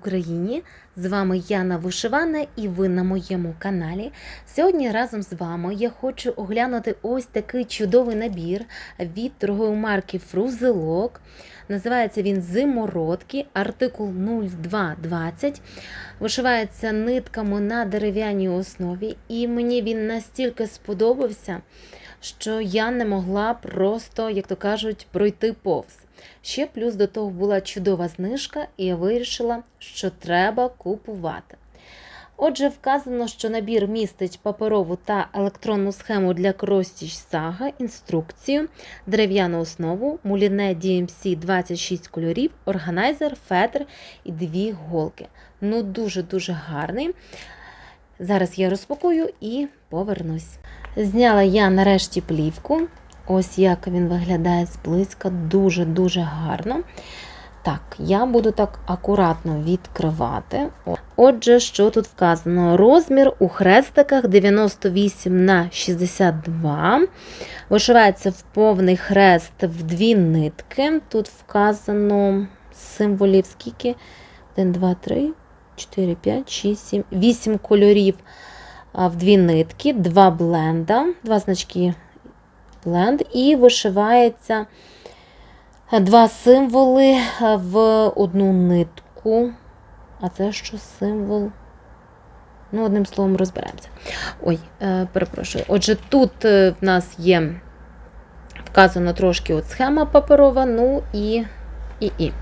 Україні! З вами Яна Вишивана і ви на моєму каналі. Сьогодні разом з вами я хочу оглянути ось такий чудовий набір від торгової марки Фрузелок. Називається він Зимородки, артикул 0220. Вишивається нитками на дерев'яній основі, і мені він настільки сподобався, що я не могла просто, як то кажуть, пройти повз. Ще плюс до того була чудова знижка, і я вирішила, що треба купувати. Отже, вказано, що набір містить паперову та електронну схему для кростіч сага, інструкцію, дерев'яну основу, муліне DMC 26 кольорів, органайзер, фетр і дві голки. Ну, дуже-дуже гарний. Зараз я розпакую і повернусь. Зняла я нарешті плівку. Ось як він виглядає зблизька, дуже-дуже гарно. Так, я буду так акуратно відкривати. Отже, що тут вказано? Розмір у хрестиках 98 на 62. Вишивається в повний хрест в дві нитки. Тут вказано символів скільки? 1, 2, 3, 4, 5, 6, 7, 8 кольорів в дві нитки, два бленда, два значки бленд, і вишивається два символи в одну нитку. А це що символ? Ну, одним словом, розберемося. Ой, е, перепрошую. Отже, тут е, в нас є вказано трошки от схема паперова, ну і і, і.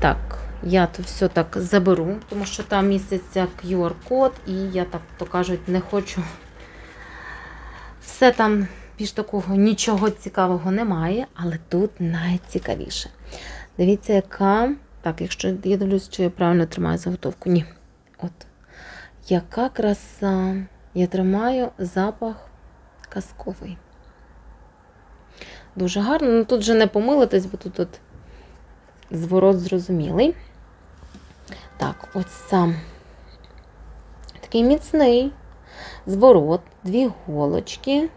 Так, я то все так заберу, тому що там міститься QR-код, і я так то кажуть, не хочу. Все там більш такого нічого цікавого немає, але тут найцікавіше. Дивіться, яка. Так, якщо я дивлюсь, чи я правильно тримаю заготовку. Ні. От. Яка краса. Я тримаю запах казковий. Дуже гарно. Ну тут же не помилитись, бо тут от зворот зрозумілий. Так, ось сам такий міцний зворот, дві голочки.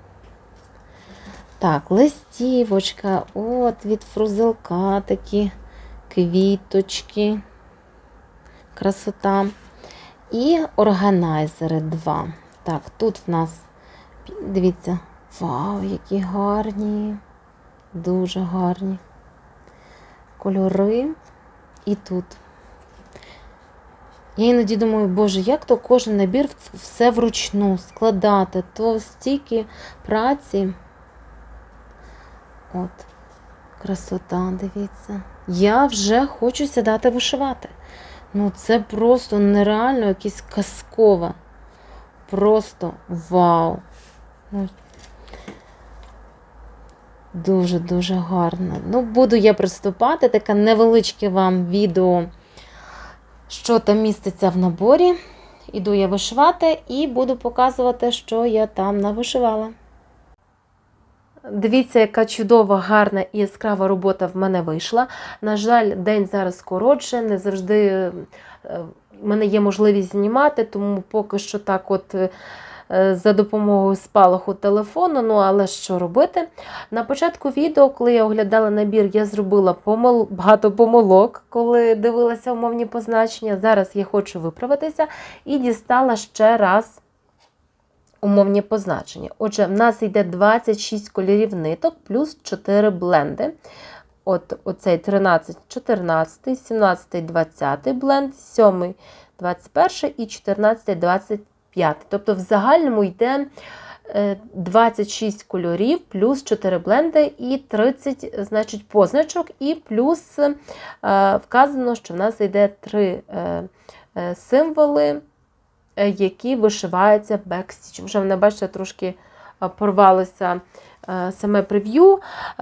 Так, листівочка, от від фрузелка такі квіточки, красота. І органайзери два. Так, тут в нас, дивіться, вау, які гарні, дуже гарні кольори. І тут. Я іноді думаю, боже, як то кожен набір все вручну складати, то стільки праці. От, красота, дивіться. Я вже хочу сідати вишивати. Ну, це просто нереально якесь казкове. Просто вау. Дуже-дуже гарно. Ну, буду я приступати, таке невеличке вам відео, що там міститься в наборі. Іду я вишивати і буду показувати, що я там навишивала. Дивіться, яка чудова, гарна і яскрава робота в мене вийшла. На жаль, день зараз коротше, не завжди в мене є можливість знімати, тому поки що так от за допомогою спалаху телефону, ну але що робити? На початку відео, коли я оглядала набір, я зробила помил... багато помилок, коли дивилася умовні позначення. Зараз я хочу виправитися і дістала ще раз умовні позначення. Отже, в нас йде 26 кольорів ниток плюс 4 бленди. От Оцей 13, 14, 17, 20 бленд, 7, 21 і 14, 25. Тобто, в загальному йде 26 кольорів, плюс 4 бленди і 30 значить, позначок, і плюс вказано, що в нас йде 3 символи. Е, які вишиваються бекстіч. Вже мене, бачите, трошки е, порвалося е, саме прев'ю.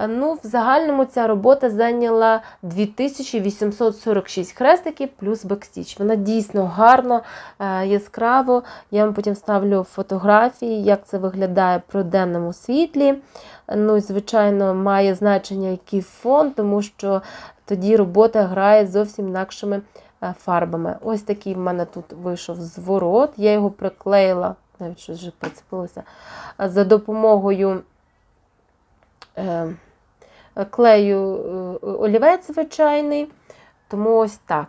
Ну, В загальному ця робота зайняла 2846 хрестиків плюс бекстіч. Вона дійсно гарно, яскраво. Я вам потім ставлю фотографії, як це виглядає при денному світлі. Ну, Звичайно, має значення який фон, тому що тоді робота грає зовсім інакшими фарбами. Ось такий в мене тут вийшов зворот. Я його приклеїла, навіть щось вже прицепилося, за допомогою е, клею е, олівець звичайний. Тому ось так.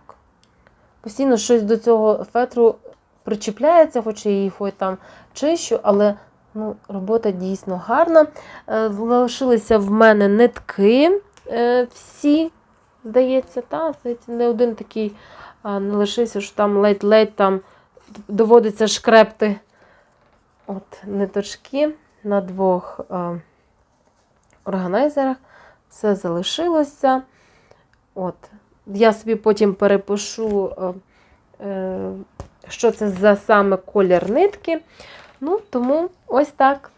постійно щось до цього фетру причіпляється, хоч я її хоч там чищу, але ну, робота дійсно гарна. Е, Залишилися в мене нитки е, всі, здається, та, здається, не один такий а, не лишився, що там ледь-ледь там доводиться шкрепти от, ниточки на двох е, органайзерах. Все залишилося. От. Я собі потім перепишу, е, е, що це за саме колір нитки. Ну, тому ось так.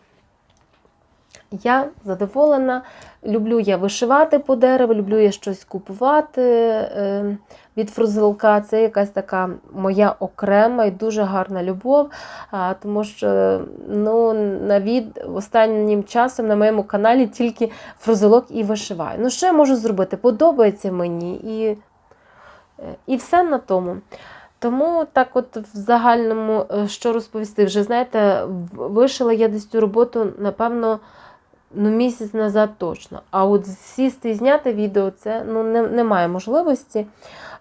Я задоволена. Люблю я вишивати по дереву, люблю я щось купувати е, від фрузелка. Це якась така моя окрема і дуже гарна любов. Тому що ну, на останнім часом на моєму каналі тільки фрузелок і вишиваю. Ну, що я можу зробити? Подобається мені і, е, і все на тому. Тому так, от в загальному, е, що розповісти, вже знаєте, вишила я десь цю роботу, напевно, ну, місяць назад точно. А от сісти і зняти відео, це ну, не, немає можливості.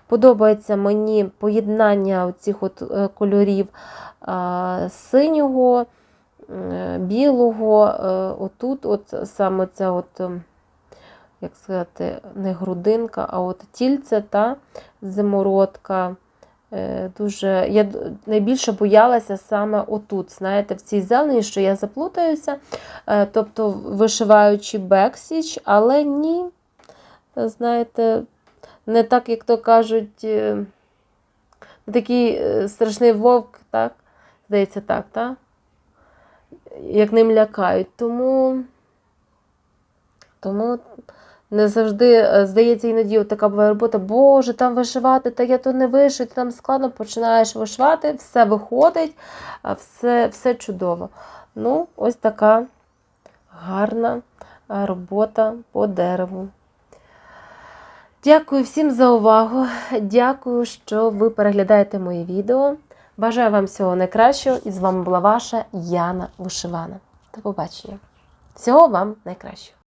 Подобається мені поєднання цих от е, кольорів а, синього, білого. е, Отут, от саме ця от, як сказати, не грудинка, а от тільце та зимородка. Е, Дуже я найбільше боялася саме отут, знаєте, в цій зелені, що я заплутаюся, Е, тобто вишиваючи бексіч, але ні, знаєте, не так, як то кажуть, е, не такий страшний вовк, так? Здається, так, так? Як ним лякають. Тому, тому не завжди, е, здається, іноді така буває робота, Боже, там вишивати, та я то не вишию, там складно починаєш вишивати, все виходить, все, все чудово. Ну, ось така гарна е, робота по дереву. Дякую всім за увагу. Дякую, що ви переглядаєте мої відео. Бажаю вам всього найкращого. І з вами була ваша Яна Вишивана. До побачення. Всього вам найкращого.